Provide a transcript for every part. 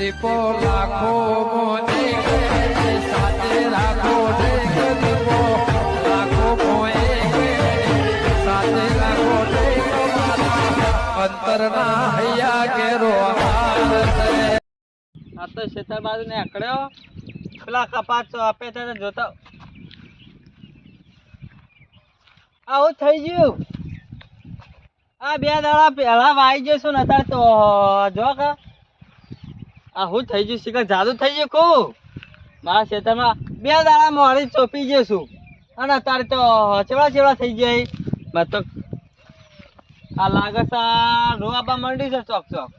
દીપો સાથે રાખો પેલા કપાત તો આપે જોતા. આવું થઈ ગયું. આ બે દાડા પહેલા વાઈ જશું ને અત્યારે તો, જો કે. આ હું થઈ ગયું શીખર જાદુ થઈ ગયું કું મારા ખેતરમાં બે દાડા મોડી ચોપી જશું અને અત્યારે તો ચેવડા ચેવડા થઈ જાય મેં તો આ લાગે આ રોવા મંડી છે ચોક ચોક.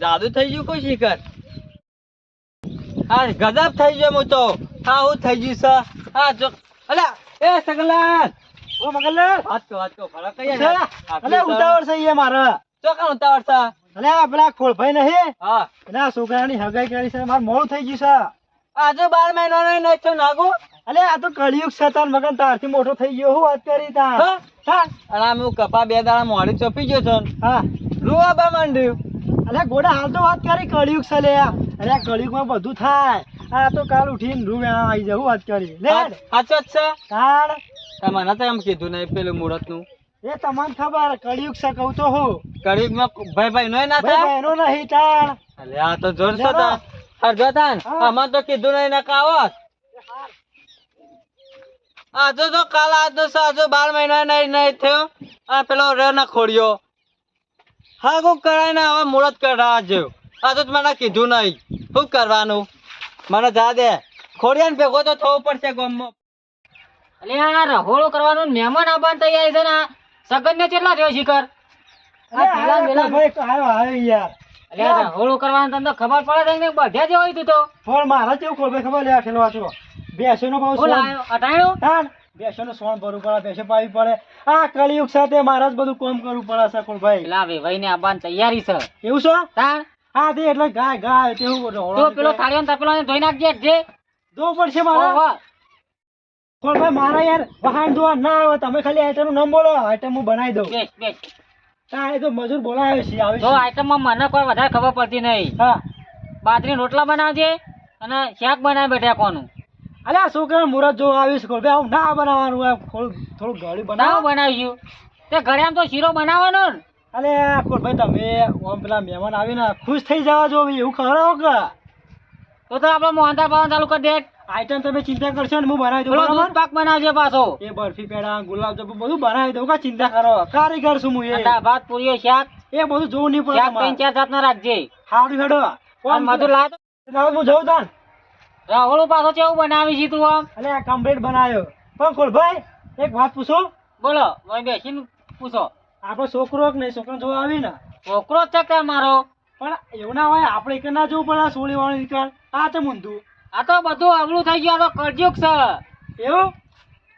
જાદુ થઈ ગયું કોઈ શિખર હા ગજબ થઈ ગયો હું તો. હા હું થઈ ગયું છે. હા જો. અલ્યા એ સગલાન. ઓ મગનલાલ વાત કહો વાત કહો ફરક કઈ અલે ઉતાવળ છે મારે ચોકન ઉતાવળ છે અલે ખોલભાઈ નહીં? હા. એના છોકરાની હગાઈ કરી છે મારે મોડું થઈ ગયું છે. આજે બાર મહિનો નહીં થયો નાગુ. અલે આ તો કળિયુગ છે તાર મગન તારથી મોટો થઈ ગયો હું વાત કરી હા અને કપા બે દાડા મોડી ચોપી ગયો છું. હા. રૂવા બા માંડ્યું. અલે ગોડા હાલ તો વાત કરી કળિયુગ છે લે. અરે કળિયુગ કળિયુગમાં બધું થાય. આ તો કાલ ઉઠીને રૂ વેણા આવી જાય હું વાત કરી. લે. સાચો જ છે. તાણ. મને તો એમ કીધું નહીં પેલું મુહૂર્તનું એ તમને ખબર કળિયુગ છે કહું તો હું. કડીમાં ભાઈ ભાઈ નો ના ભાઈ થાય? એનો નહીં તાણ અલે આ તો જોર છે તા હરજો તાન. આમાં તો કીધું નહીં ના કાવત આજો તો કાલ આજનો સાજો આજે બાર મહિના નહીં નહીં થયો. આ પેલો રે ના ખોડ્યો. હા કો કરાય ના હવે મુરત કરાજો આ તો મને કીધું નહીં. શું કરવાનું? મને જા દે. ખોડિયાને ભેગો તો થવો પડશે ગામમાં. માં આ રહોળો કરવાનું ને મહેમાન આવવાની તૈયારી છે ને સગન ને કેટલા થયો શિખર? અરે આ પેલા આ વેલા- ભાઈ આવ્યો આવ્યો યાર. અલે આ રહોળો કરવાનું તમને ખબર પડે ને? બધે જ હોય તું તો. પણ મારા કેવું ખબર ખબર લે ખેલો વાંચો બેસો નો હું લાયો બેસો નો સોણ ભરવું પડે બેસો પાવી પડે. આ કળિયુગ સાથે મારા જ બધું કામ કરવું પડે છે ભાઈ. પેલા ભાઈ ને આવવાની તૈયારી છે. એવું છે? તાણ. હા તે એટલે ગાય ગાય તેવું પેલો થાળીઓ ને ધોઈ નાખજે જે. દો પડશે મારા? કોણ ભાઈ મારા યાર વાહન ધોવા ના આવે. તમે ખાલી આઈટમ નામ બોલો આઈટમ હું બનાવી દઉં. બેસ બેસ. એ તો મજૂર બોલાવે છે આવે જો છે. આઈટમ મને કોઈ વધારે ખબર પડતી નહીં. હા. બાજરી રોટલા બનાવજે અને શાક બનાવી બેઠા કોનું. અલે આ છોકરા મુરત જો આવીશ કોણ ભાઈ આવું ના બનાવવાનું એમ થોડું થોડું ગળ્યું નાવ બનાવો બનાવ્યું. તે ઘરે આમ તો શીરો બનાવવાનો ને. અલે કોણ ભાઈ તમે ઓમ પેલા મહેમાન આવીને ખુશ થઈ જવા જો એવું ખરો કે? તો તો આપણે મોહનથાળ પાવન ચાલુ કરી દે. આઈટમ તમે ચિંતા કરશો ને હું બનાવી દઉં દૂધ પાક બનાવજે પાછો. એ બરફી પેડા ગુલાબ જાંબુ બધું બનાવી દઉં કા ચિંતા કરો? કારીગર છું હું એ. ભાત પૂરીઓ શાક. એ બધું જોવું નહીં પડે શાક ત્રણ ચાર જાતના રાખજે. સારું હેડો મધુર લાવ હું જઉં તાન રાહોળું પાછો કેવું બનાવી છે તું આમ? અલે કમ્પ્લીટ બનાવ્યો પણ કોલભાઈ એક વાત પૂછો. બોલો હવે બેસીને પૂછો. આપણો છોકરો કે નહીં? છોકરો જોવા આવી ને છોકરો જ છે મારો? પણ એવું ના હોય આપણે એક ના જવું પડે સોળી વાળી નીકળ આ તો મૂંધું આ તો બધું અવળું થઈ ગયું આ તો કરજુક છે. એવું?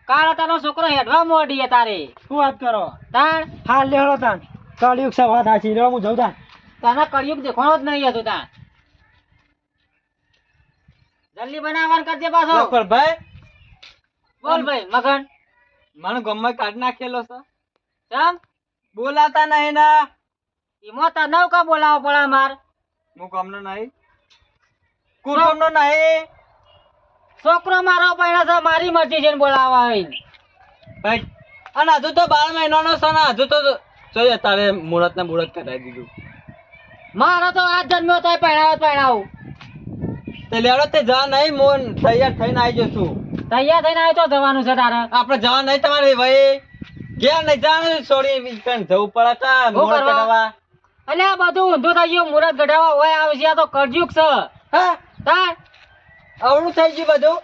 કાલ તારો છોકરો હેડવા મોડી તારે. શું વાત કરો? તાણ? હા લે હેડો તાન કળિયુગ છે વાત સાચી લે હું જઉં તાન તને કળિયુગ દેખવાનો જ નહીં હતું તાણ. જલ્દી બનાવવાનું કરજે પાછો. ભાઈ બોલ ભાઈ મગન. મને ગમે કાઢ નાખેલો છે. ચમ? બોલાતા નહીં ના. ઈમો તને કા બોલાવો પડે માર. હું ગમનો નહીં. કુટુંબનો નહીં. છોકરો મારો પડ્યો છે મારી મરજી છે બોલાવા આવીને. ભાઈ અને હજુ તો બાર મહિનાનો છે ને હજુ તો જોઈએ તારે મુહૂર્ત ને મુહૂર્ત કરાવી દીધું. મારો તો આ જન્મ્યો તો પહેણાવો પહેણાવું તે લેવડો તે જા નહીં મોન તૈયાર થઈને આવી જશું તૈયાર થઈને આવ્યો તો જવાનું છે તારે. આપણે જવા નહીં તમારે ભાઈ. ગયા નહીં જવાનું છોડી જવું પડે તા મુહૂર્ત કરવા? કરાવવા અલે આ બધું ઊંધું થઈ ગયું મુરત ગઢાવા હોય આવે છે આ તો કરજુક છે. હા? તાર અવળું થઈ ગયું બધું?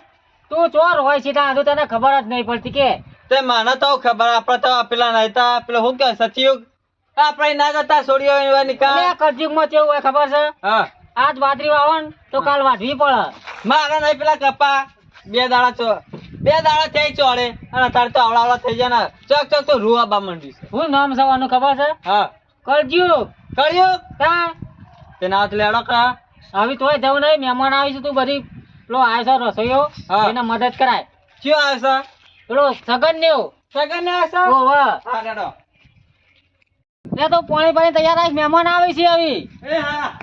તું ચોર હોય છે હજુ તને ખબર જ નહીં પડતી કે. તે મને તો ખબર આપણે તો પેલા નહીં તા પેલો શું કે સચિયુગ? આપણે ના જતા છોડીઓ એવા નિકાલ. કરજુકમાં કેવું હોય ખબર છે? હા. આજ વાદરી વાવો ને તો કાલ વાઢવી પડે. મારા નહીં પેલા કપા. બે દાડા ચો બે દાડા થઈ ચોડે અને તારે તો આવડા આવડા થઈ જાય ને. ચોક ચોક તો રૂવા બા મંડી છે. શું નામ સવાનું ખબર છે? હા. કરજુક પાણી પાણી તૈયાર આવીશ મહેમાન આવે છે આવી. એ હા.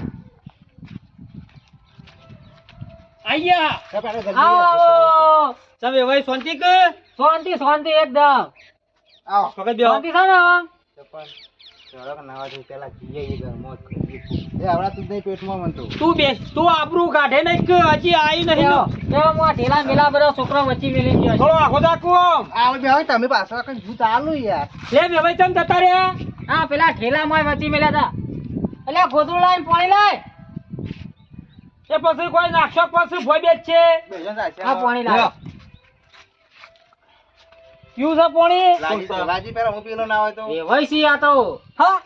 શાંતિ શાંતિ એકદમ. શાંતિ છે ને હવે? તું બેસ તું આબરૂ કાઢે નહીં કે હજી આઈ નહીં બેહો. ને. બેહો, હું આ ઢીલા મેલા બધા છોકરા વચ્ચે મેલી ગયો થોડો આખો દાખવો. તમે પાછળ કઈ ભૂત આલું યાર. લે બે ભાઈ તમે જતા રહ્યા. હા પેલા ઠેલામાં વચ્ચે મેલ્યા હતા. એટલે ગોદડું લાવીને પાણી લાય. એ પછી કોઈ નાક્ષક પછી ભોય બેચ છે? હા પાણી લાય. પીવું છે પોણી? લાજી પેરા હું પીલો ના હોય તો એ વૈસી આ તો. હા?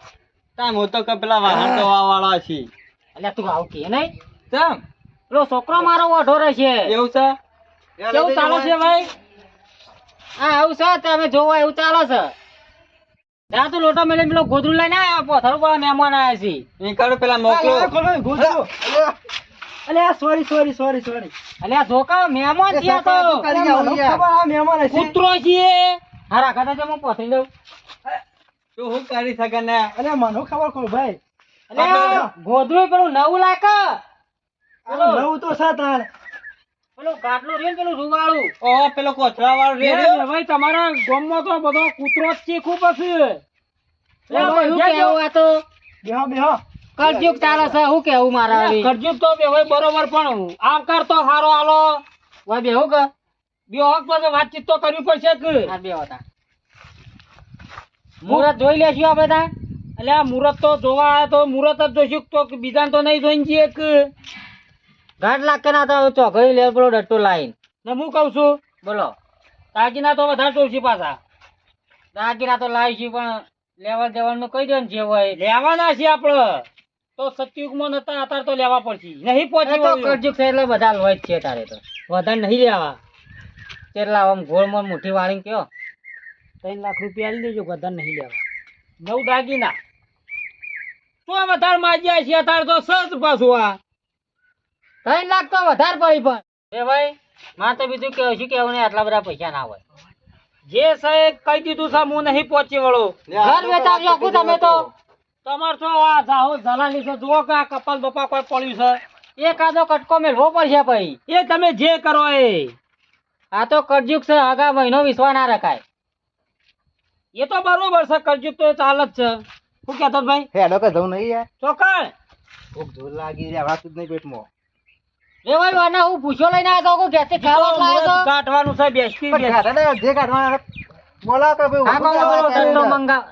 તામ હું તો કપલા વાહન તો વાળા છી. એટલે તું આવ કે નહીં? તમ પેલો છોકરો મારો ઓઢો રહે છે. એવું છે? કેવું ચાલે છે ભાઈ. હા આવું છે તમે જોવા એવું ચાલે છે. ત્યાં તું લોટો મેલે પેલો ગોદડું લઈને આવ્યા પથ્થર ઉપર મહેમાન આવ્યા છે. નીકળો પેલા મોકલો. અલે સોરી સોરી સોરી સોરી અલે આ જોકા મહેમાન છે તો. કરી આવો ખબર આ મહેમાન છે? કૂતરો છે. હારા ખાતા છે હું દઉં તો હું કરી શકે ને? અલે મને ખબર કો ભાઈ? અલે ગોદડું પેલું નવું આ નવું તો છે તાણ પેલું ગાટલું રે પેલું રૂવાળું. પેલો કોથળા વાળું રે ભાઈ તમારા ગામમાં તો બધો કૂતરો જ છે ખૂબ હશે બેહો બેહો. કળજુગ ચાલે છે હું કેવું મારા કરજુક તો બે બરોબર પણ આવકાર તો સારો આલો. વાહ બે હું કે? બે હક પછી વાતચીત તો કરવી પડશે કે આ બે હતા. મુહૂર્ત જોઈ લેશું આપણે તા? એટલે આ મુહૂર્ત તો જોવા આવ્યા તો મુહૂર્ત જ જોઈશું તો બીજા તો નહીં જોઈને જઈએ કે? ઘાટ લાગે ના તો ચોકડી લે પેલો ડટ્ટો લાઈન. ને હું કહું છું? બોલો. દાગીના તો વધારે જોઈશું પાછા. દાગીના તો લાવીશું પણ લેવા દેવાનું કહી દે ને જે હોય. લેવાના છે આપડે. તો સતયુગમાં નતા અત્યારે તો લેવા પડશે. નહીં પહોંચી તો કરજુક છે એટલે બધા લોહી છે તારે તો. વધારે નહીં લેવા. કેટલા આમ ગોળમાં મુઠ્ઠી વાળીને કયો. ત્રણ લાખ રૂપિયા દેજો વધારે નહીં લેવા. નવ દાગીના. તો વધારે માજ્યા છે અત્યારે તો સસ પાછું આ. ત્રણ લાખ તો વધારે પડી પણ. એ ભાઈ માં તો બીજું કેવું છું કેવું નહીં આટલા બધા પૈસા ના હોય. જે સાહેબ કહી દીધું છે હું નહીં પહોંચી વળો. ઘર વેચાવજો તમે તો. તમારે તો આ જાહો જલાલી છે જુઓ કે આ કપાલ બપા કોઈ પડ્યું એકાદો કટકો મેળવો પડશે ભાઈ. એ તમે જે કરો એ. આ તો કરજુક છે આગા મહિનો વિશ્વા ના રખાય. એ તો બરોબર છે કરજુક તો ચાલ જ છે. શું કહેતો ભાઈ? હેડો કે જવું નહીં યાર ચોકડ ભૂખ ધૂળ લાગી રે વાત જ નહીં પેટમાં. એ ભાઈ વાના હું પૂછો લઈને આવ્યો તો ઘેરથી ખાવા લાવ્યો તો કાઢવાનું છે બેસતી બેસતી. જે કાઢવાના બોલા કે ભાઈ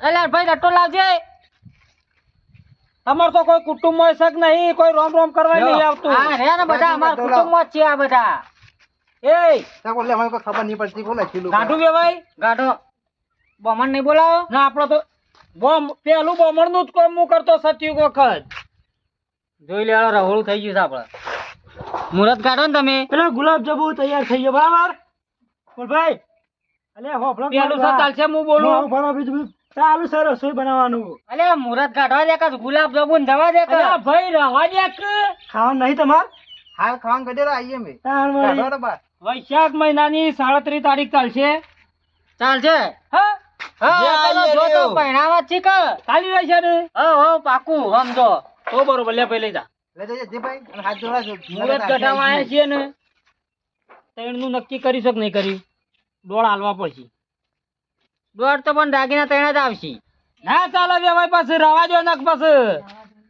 એટલે ભાઈ દટ્ટો લાવજે. તમારે તો કોઈ કુટુંબ હોય શક નહીં કોઈ રોમ રોમ કરવા નહીં આવતું. હા રે ને બધા અમાર કુટુંબમાં છે આ બધા. એ તા બોલે મને કોઈ ખબર નહીં પડતી બોલે કિલો કાઢું બે ભાઈ ગાઢો બમણ નહીં બોલાવો? ના આપણો તો બોમ પેલું બોમણનું જ કામ હું કરતો સતયુગ વખત. જોઈ લેવા રહોળું થઈ ગયું છે આપડે મુરત કાઢો ને તમે. પેલા ગુલાબ જાંબુ તૈયાર થઈ ગયો બરાબર? બોલ ભાઈ અલે હોફળો પેલું છે ચાલશે હું બોલું. ભણો બીજું ચાલુ સર રસોઈ બનાવવાનું. અલે મુહૂર્ત કાઢવા દે કાં ગુલાબ જાંબુ દવા જવા દે કાં. ભાઈ રવા દે કે? ખાવાનું નહીં તમાર? હાલ ખાવાનું કઢેલા આવીએ મેં વૈશાખ મહિનાની સાડત્રીસ તારીખ ચાલશે. ચાલશે? હા? હા જે જો તો પહેણાવા છે કે? ચાલી રહેશે ને? હો હો પાકું સમજો તો બરોબર લે ભાઈ લઈ જા. મુરત કઢાવા આવ્યા છીએ. ને. ત્રણનું નક્કી કરી શક નહીં કરી. દોડ હાલવા પડશે. દોઢ તો પણ દાગીના તૈણા જ આવશે. ના ચાલે ભાઈ પાસે રવા દો નક પછી.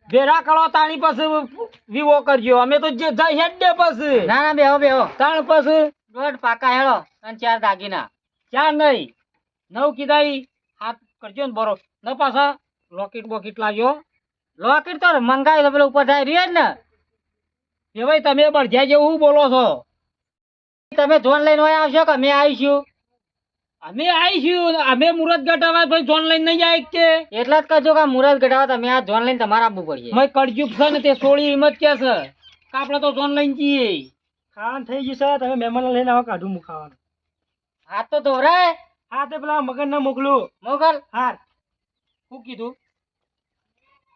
ભેરા કળો તાણી પાસે વિવો કરજો. અમે તો જે જાય હેડે પછી. ના ના બેહો બેહો. તાણ પછી. દોઢ પાકા હેળો અને ચાર દાગીના. ચાર નહીં. નવ કીધા હાથ કરજો ને બરો. ન પાછા લોકેટ બોકેટ લાગ્યો લોકેટ તો મંગાવી પેલો ઉપર થાય રહ્યો ને. એ ભાઈ તમે બળજ્યા જેવું બોલો છો. તમે જોન લઈને આવશો કે મેં આવીશું? અમે આવીશું અમે મુરત ગટાવા ભાઈ જોન લઈને નહીં આવી કે? એટલા જ કહેજો કે મુરત ઘટાવા તમે આ જોન લઈને તમારે આપવું પડશે. મેં કરજુક છે ને તે સોળી હિંમત કે છે. કે આપણે તો જોન લઈને જઈએ ખાવાનું થઈ ગયું છે તમે મહેમાન લઈને આવો કાઢું હું ખાવાનું. હાથ તો ધોરાય હા તે પેલા મગન ને મોકલું મોકલ હા શું કીધું?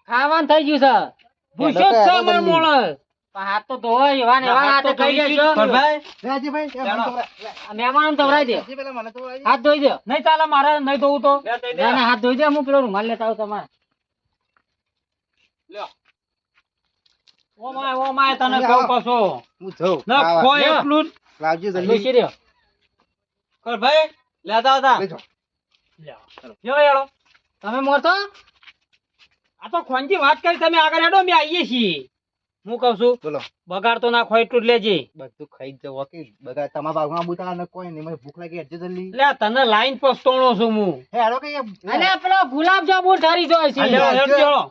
ખાવાનું થઈ ગયું છે. ભૂસો જ છે અમારો માણસ હાથ તો ધોવાય એવા ને એવા હાથે તો ખાઈ ધોઈ જશો આ દે. હાથ ધોઈ દો. નહીં ચાલે મારે નહીં ધોવું તો. ના ના હાથ ધોઈ દે હું પેલો રૂમાલ લેતા આવું તમારે. ઓમાય ઓમાય તને કહું પાછો. હું જઉં. ના કોઈ એટલું લાવજો જલ્દી. ડોશી રહ્યો. કોણ ભાઈ લેતા આવતા. લઈ લ્યો હેડો. તમે મોરતો? આ તો ખોનજી વાત કરી તમે આગળ હેડો અમે આવીએ છીએ. હું કઉ છું બોલો. બગાડ તો ના ખોય એટલું જ લેજે. બધું ખાઈ જ જવો કે બગાડ તમારા ભાગમાં બુતા ને કોઈ નહીં મને ભૂખ લાગી એટલે જલ્દી. લે તને લાઈન પસ્તોણો છું હું. હે હાલો કે અલે પેલો ગુલાબ જાંબુ ઠરી જોય છે. હેડો, હેડો, હેડો.